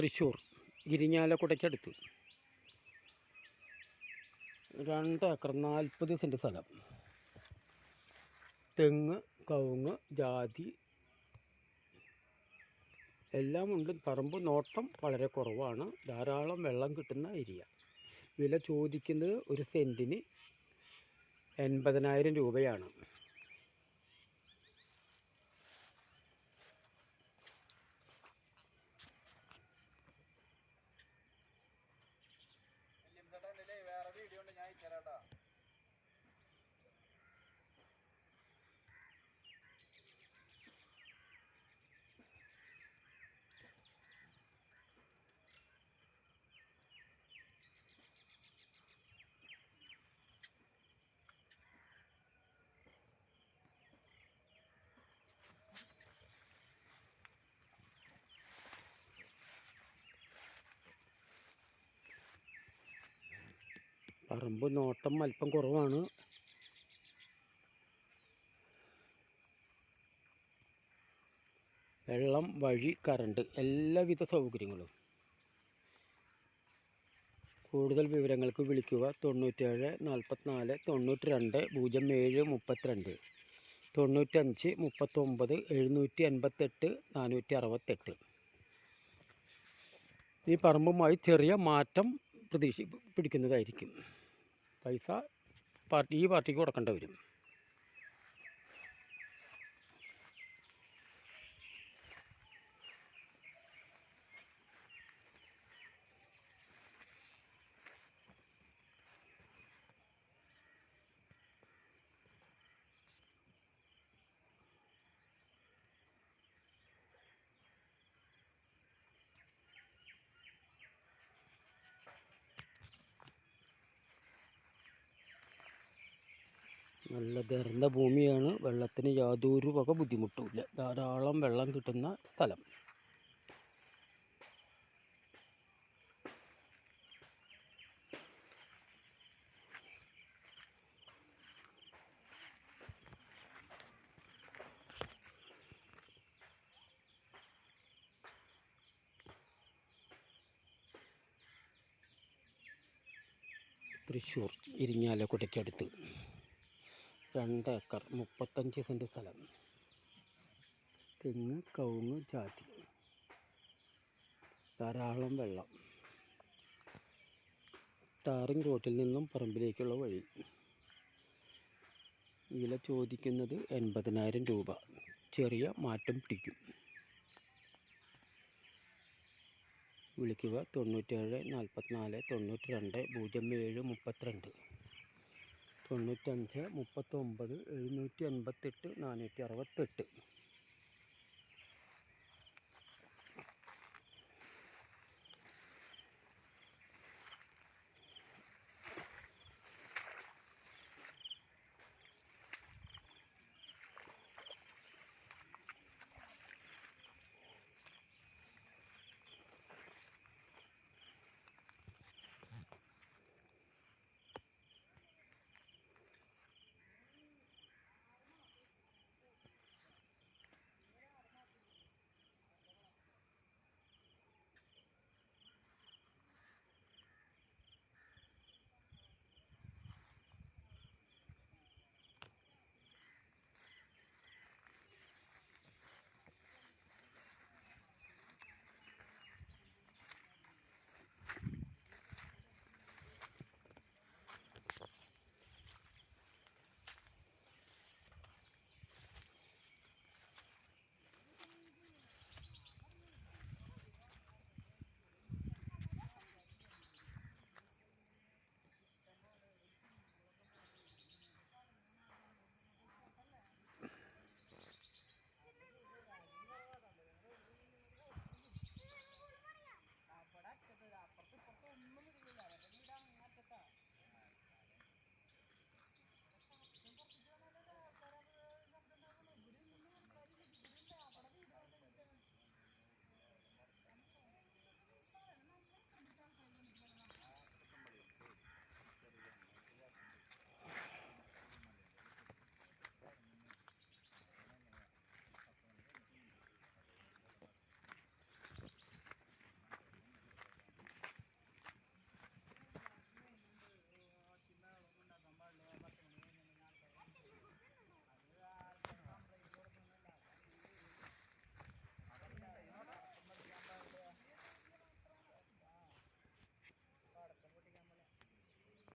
തൃശ്ശൂർ ഇരിഞ്ഞാലക്കുടയ്ക്കടുത്ത് രണ്ട് ഏക്കർ നാൽപ്പത് സെന്റ് സ്ഥലം. തെങ്ങ് കവുങ്ങ് ജാതി എല്ലാം ഉണ്ട് പറമ്പ് നോട്ടം വളരെ കുറവാണ്. ധാരാളം വെള്ളം കിട്ടുന്ന ഏരിയ. വില ചോദിക്കുന്നത് ഒരു സെന്റിന് എൺപതിനായിരം രൂപയാണ്. പറമ്പ് നോട്ടം അല്പം കുറവാണ്. വെള്ളം വഴി കറണ്ട് എല്ലാവിധ സൗകര്യങ്ങളും. കൂടുതൽ വിവരങ്ങൾക്ക് വിളിക്കുക തൊണ്ണൂറ്റേഴ് നാൽപ്പത്തിനാല് തൊണ്ണൂറ്റി രണ്ട് പൂജ്യം ഏഴ് മുപ്പത്തിരണ്ട്. തൊണ്ണൂറ്റഞ്ച് മുപ്പത്തൊമ്പത് എഴുന്നൂറ്റി എൺപത്തെട്ട് നാനൂറ്റി അറുപത്തെട്ട് ഈ പറമ്പുമായി ചെറിയ മാറ്റം പ്രതീക്ഷ പിടിക്കുന്നതായിരിക്കും. പൈസ പാർട്ടി ഈ പാർട്ടിക്ക് കൊടുക്കേണ്ടി വരും. നല്ല നിറഞ്ഞ ഭൂമിയാണ്. വെള്ളത്തിന് യാതൊരു വക ബുദ്ധിമുട്ടുമില്ല. ധാരാളം വെള്ളം കിട്ടുന്ന സ്ഥലം. തൃശ്ശൂർ ഇരിങ്ങാലക്കുടയ്ക്കടുത്ത്. രണ്ട് ഏക്കർ മുപ്പത്തഞ്ച് സെന്റ് സ്ഥലം. തെങ്ങ് കവുങ്ങ് ജാതി. ധാരാളം വെള്ളം. ടാറിങ് റോട്ടിൽ നിന്നും പറമ്പിലേക്കുള്ള വഴി. വില ചോദിക്കുന്നത് എൺപതിനായിരം രൂപ. ചെറിയ മാറ്റം പിടിക്കും. വിളിക്കുക തൊണ്ണൂറ്റേഴ് നാൽപ്പത്തിനാല് തൊണ്ണൂറ്റി രണ്ട് പൂജ്യം ഏഴ് മുപ്പത്തിരണ്ട്. തൊണ്ണൂറ്റഞ്ച് മുപ്പത്തൊമ്പത് എഴുന്നൂറ്റി എൺപത്തെട്ട് നാനൂറ്റി അറുപത്തെട്ട്.